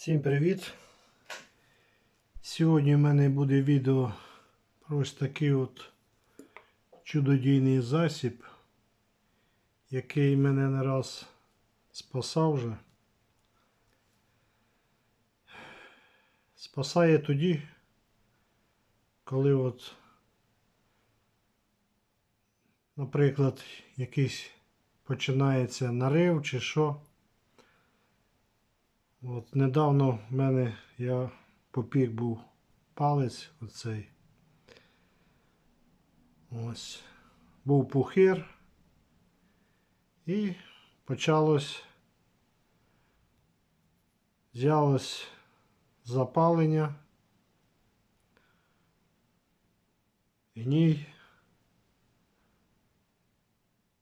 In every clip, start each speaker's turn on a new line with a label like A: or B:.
A: Всім привіт! Сьогодні в мене буде відео про ось такий от чудодійний засіб, який мене не раз спасав вже. Спасає тоді, коли от, наприклад, якийсь починається нарив чи що. От недавно в мене я попік був палець оцей. Ось. Був пухир. І почалось з'явилось запалення. Гній.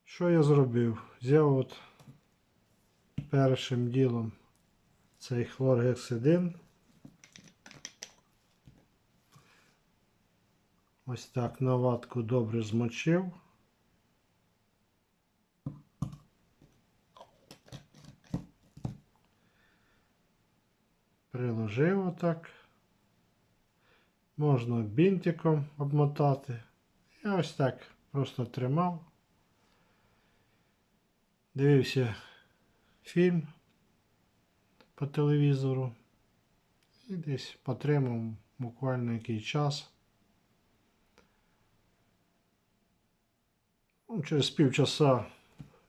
A: Що я зробив? Взяв от першим ділом цей хлоргексидин. Ось так на ватку добре змочив. Приложив отак. Можна бінтиком обмотати. І ось так просто тримав. Дивився фільм по телевізору. І десь потримав буквально який час. Ну, через півчаса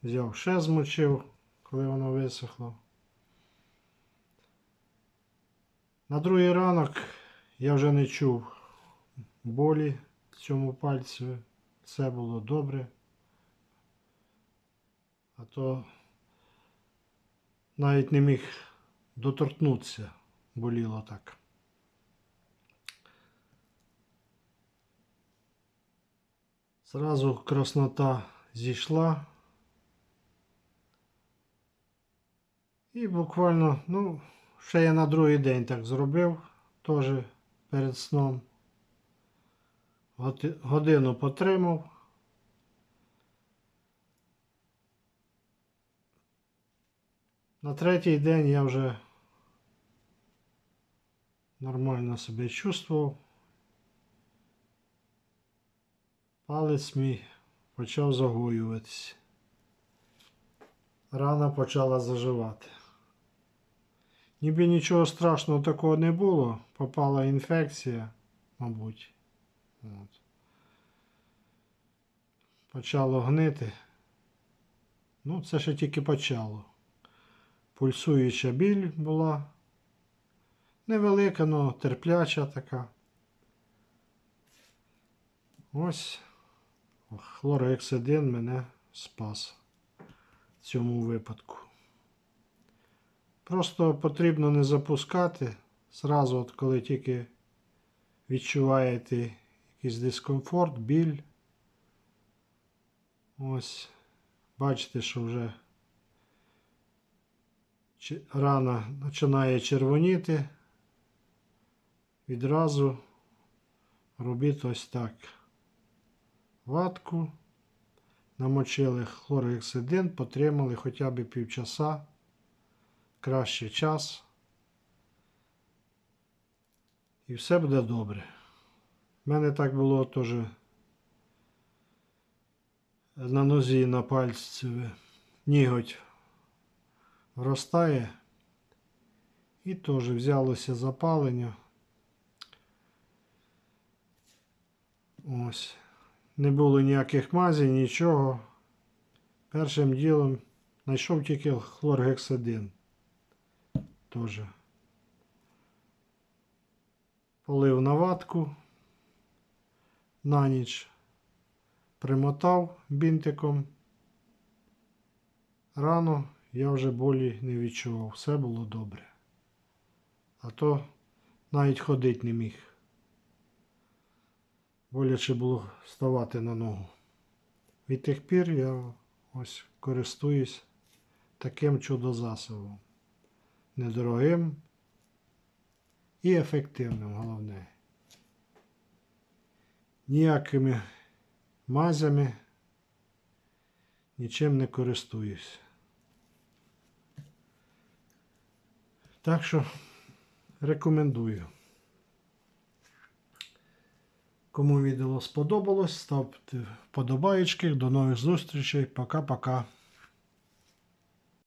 A: взяв ще змочив, коли воно висохло. На другий ранок я вже не чув болі в цьому пальці. Все було добре. А то навіть не міг доторкнутися, боліло так. Зразу краснота зійшла. І буквально, ну, ще я на другий день так зробив, теж перед сном. Годину потримав. На третій день я вже нормально себе чувствував. Палець мій почав загоюватися. Рана почала заживати. Ніби нічого страшного такого не було. Попала інфекція, мабуть. От. Почало гнити. Ну, це ще тільки почало. Пульсуюча біль була. Невелика, але терпляча така. Ось хлорексидин мене спас в цьому випадку. Просто потрібно не запускати зразу, от коли тільки відчуваєте якийсь дискомфорт, біль. Ось, бачите, що вже рана починає червоніти. Відразу робіть ось так. Ватку, намочили хлоргексидин, потримали хоча б півчаса, краще час. І все буде добре. У мене так було теж на нозі, на пальці ніготь вростає. І теж взялося запалення. Ось. Не було ніяких мазей, нічого. Першим ділом знайшов тільки хлоргексидин. Теж. Полив на ватку на ніч. Примотав бінтиком. Рано я вже болі не відчував. Все було добре. А то навіть ходити не міг. Боляче було вставати на ногу. Від тих пір я ось користуюсь таким чудозасобом. Недорогим і ефективним, головне. Ніякими мазями нічим не користуюсь. Так що Рекомендую. Кому відео сподобалось, ставте вподобаєчки. До нових зустрічей. Пока-пока.